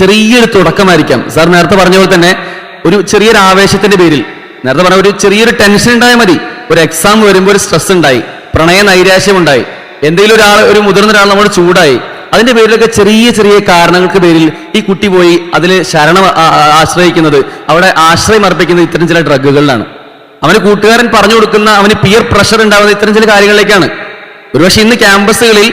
ചെറിയൊരു തുടക്കമായിരിക്കാം. സാർ നേരത്തെ പറഞ്ഞ പോലെ തന്നെ ഒരു ചെറിയൊരു ആവേശത്തിന്റെ പേരിൽ നേരത്തെ പറഞ്ഞ ഒരു ചെറിയൊരു ടെൻഷൻ ഉണ്ടായാൽ മതി. ഒരു എക്സാം വരുമ്പോൾ ഒരു സ്ട്രെസ് ഉണ്ടായി. പ്രണയ നൈരാശ്യം ഉണ്ടായി. എന്തെങ്കിലും ഒരാൾ ഒരു മുതിർന്ന ഒരാൾ നമ്മൾ ചൂടായി. അതിന്റെ പേരിലൊക്കെ ചെറിയ ചെറിയ കാരണങ്ങൾക്ക് പേരിൽ ഈ കുട്ടി പോയി അതിൽ ശരണം ആശ്രയിക്കുന്നത്. അവിടെ ആശ്രയം അർപ്പിക്കുന്നത് ഇത്തരം ചില ഡ്രഗുകളിലാണ്. അവന് കൂട്ടുകാരൻ പറഞ്ഞു കൊടുക്കുന്ന അവന് പിയർ പ്രഷർ ഉണ്ടാവുന്ന ഇത്തരം ചില കാര്യങ്ങളിലേക്കാണ്. ഒരുപക്ഷെ ഇന്ന് ക്യാമ്പസുകളിൽ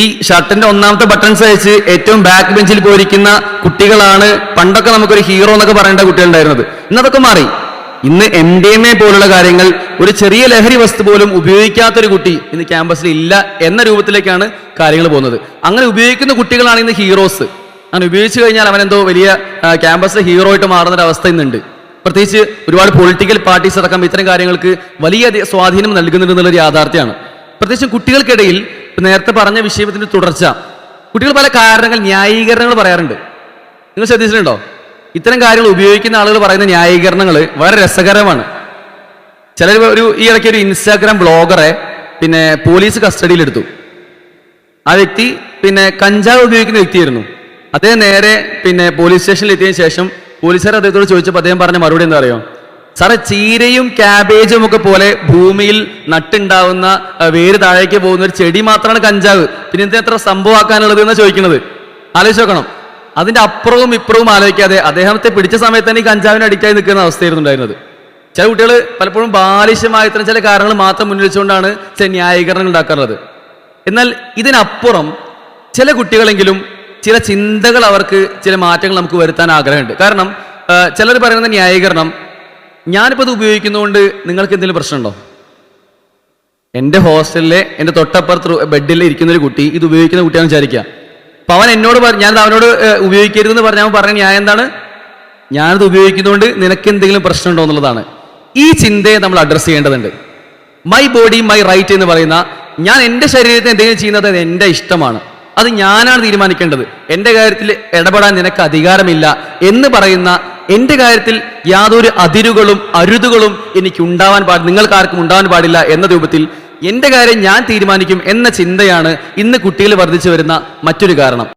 ഈ ഷർട്ടിന്റെ ഒന്നാമത്തെ ബട്ടൺസ് അയച്ച് ഏറ്റവും ബാക്ക് ബെഞ്ചിൽ പോയിരിക്കുന്ന കുട്ടികളാണ്. പണ്ടൊക്കെ നമുക്കൊരു ഹീറോ എന്നൊക്കെ പറയേണ്ട കുട്ടികളുണ്ടായിരുന്നത്. ഇന്നതൊക്കെ മാറി. ഇന്ന് എം ഡി എം എ പോലുള്ള കാര്യങ്ങൾ ഒരു ചെറിയ ലഹരി വസ്തു പോലും ഉപയോഗിക്കാത്തൊരു കുട്ടി ഇന്ന് ക്യാമ്പസിൽ ഇല്ല എന്ന രൂപത്തിലേക്കാണ് കാര്യങ്ങൾ പോകുന്നത്. അങ്ങനെ ഉപയോഗിക്കുന്ന കുട്ടികളാണ് ഇന്ന് ഹീറോസ് അങ്ങനെ ഉപയോഗിച്ചു കഴിഞ്ഞാൽ അവനെന്തോ വലിയ ക്യാമ്പസ് ഹീറോ ആയിട്ട് മാറുന്ന ഒരു അവസ്ഥ ഇന്നുണ്ട്. പ്രത്യേകിച്ച് ഒരുപാട് പൊളിറ്റിക്കൽ പാർട്ടീസ് അടക്കം ഇത്തരം കാര്യങ്ങൾക്ക് വലിയ സ്വാധീനം നൽകുന്നുണ്ട് എന്നുള്ളൊരു യാഥാർത്ഥ്യമാണ്. പ്രത്യേകിച്ച് കുട്ടികൾക്കിടയിൽ നേരത്തെ പറഞ്ഞ വിഷയത്തിന്റെ തുടർച്ച. കുട്ടികൾ പല കാരണങ്ങൾ ന്യായീകരണങ്ങൾ പറയാറുണ്ട്. നിങ്ങൾ ശ്രദ്ധിച്ചിട്ടുണ്ടോ? ഇത്തരം കാര്യങ്ങൾ ഉപയോഗിക്കുന്ന ആളുകൾ പറയുന്ന ന്യായീകരണങ്ങൾ വളരെ രസകരമാണ്. ചിലർ ഒരു ഈ ഇടയ്ക്ക് ഒരു ഇൻസ്റ്റാഗ്രാം ബ്ലോഗറെ പിന്നെ പോലീസ് കസ്റ്റഡിയിലെടുത്തു. ആ വ്യക്തി പിന്നെ കഞ്ചാവ് ഉപയോഗിക്കുന്ന വ്യക്തിയായിരുന്നു. അദ്ദേഹം നേരെ പിന്നെ പോലീസ് സ്റ്റേഷനിൽ എത്തിയതിനു ശേഷം പോലീസുകാർ അദ്ദേഹത്തോട് ചോദിച്ചപ്പോൾ അദ്ദേഹം പറഞ്ഞ മറുപടി എന്താ അറിയോ? സാറേ ചീരയും ക്യാബേജും ഒക്കെ പോലെ ഭൂമിയിൽ നട്ടുണ്ടാവുന്ന വേര് താഴേക്ക് പോകുന്ന ഒരു ചെടി മാത്രമാണ് കഞ്ചാവ്. പിന്നെ എന്തിനാ എത്ര സംഭവമാക്കാനുള്ളത് എന്ന് ചോദിക്കുന്നത് ആലോചിച്ച് നോക്കണം. അതിന്റെ അപ്പുറവും ഇപ്പുറവും ആലോചിക്കാതെ അദ്ദേഹത്തെ പിടിച്ച സമയത്ത് തന്നെ ഈ കഞ്ചാവിന് അടിക്കായി നിൽക്കുന്ന അവസ്ഥയായിരുന്നു ഉണ്ടായിരുന്നത്. ചില കുട്ടികൾ പലപ്പോഴും ബാലിശമായ ഇത്തരം ചില കാരണങ്ങൾ മാത്രം മുന്നിൽ വെച്ചുകൊണ്ടാണ് ചില ന്യായീകരണങ്ങൾ ഉണ്ടാക്കാറുള്ളത്. എന്നാൽ ഇതിനപ്പുറം ചില കുട്ടികളെങ്കിലും ചില ചിന്തകൾ അവർക്ക് ചില മാറ്റങ്ങൾ നമുക്ക് വരുത്താൻ ആഗ്രഹമുണ്ട്. കാരണം ചിലർ പറയുന്ന ന്യായീകരണം ഞാനിപ്പോൾ ഇത് ഉപയോഗിക്കുന്നതുകൊണ്ട് നിങ്ങൾക്ക് എന്തെങ്കിലും പ്രശ്നമുണ്ടോ? എന്റെ ഹോസ്റ്റലിലെ എന്റെ തൊട്ടപ്പുറത്ത് ബെഡിൽ ഇരിക്കുന്ന ഒരു കുട്ടി ഇത് ഉപയോഗിക്കുന്ന കുട്ടിയാണ് വിചാരിക്കുക അപ്പം അവൻ എന്നോട് ഞാൻ അവനോട് ഉപയോഗിക്കരുതെന്ന് പറഞ്ഞാൽ അവൻ പറഞ്ഞ ഞാൻ എന്താണ്? ഞാനത് ഉപയോഗിക്കുന്നതുകൊണ്ട് നിനക്ക് എന്തെങ്കിലും പ്രശ്നമുണ്ടോ എന്നുള്ളതാണ്. ഈ ചിന്തയെ നമ്മൾ അഡ്രസ്സ് ചെയ്യേണ്ടതുണ്ട്. മൈ ബോഡി മൈ റൈറ്റ് എന്ന് പറയുന്ന ഞാൻ എന്റെ ശരീരത്തെ എന്തെങ്കിലും ചെയ്യുന്നത് എന്റെ ഇഷ്ടമാണ്. അത് ഞാനാണ് തീരുമാനിക്കേണ്ടത്. എന്റെ കാര്യത്തിൽ ഇടപെടാൻ നിനക്ക് അധികാരമില്ല എന്ന് പറയുന്ന എന്റെ കാര്യത്തിൽ യാതൊരു അതിരുകളും അരുതുകളും എനിക്ക് ഉണ്ടാവാൻ പാടില്ല നിങ്ങൾക്ക് ആർക്കും ഉണ്ടാവാൻ പാടില്ല എന്ന രൂപത്തിൽ എന്റെ കാര്യം ഞാൻ തീരുമാനിക്കും എന്ന ചിന്തയാണ് ഇന്ന് കുട്ടികൾ വർദ്ധിച്ചു വരുന്ന മറ്റൊരു കാരണം.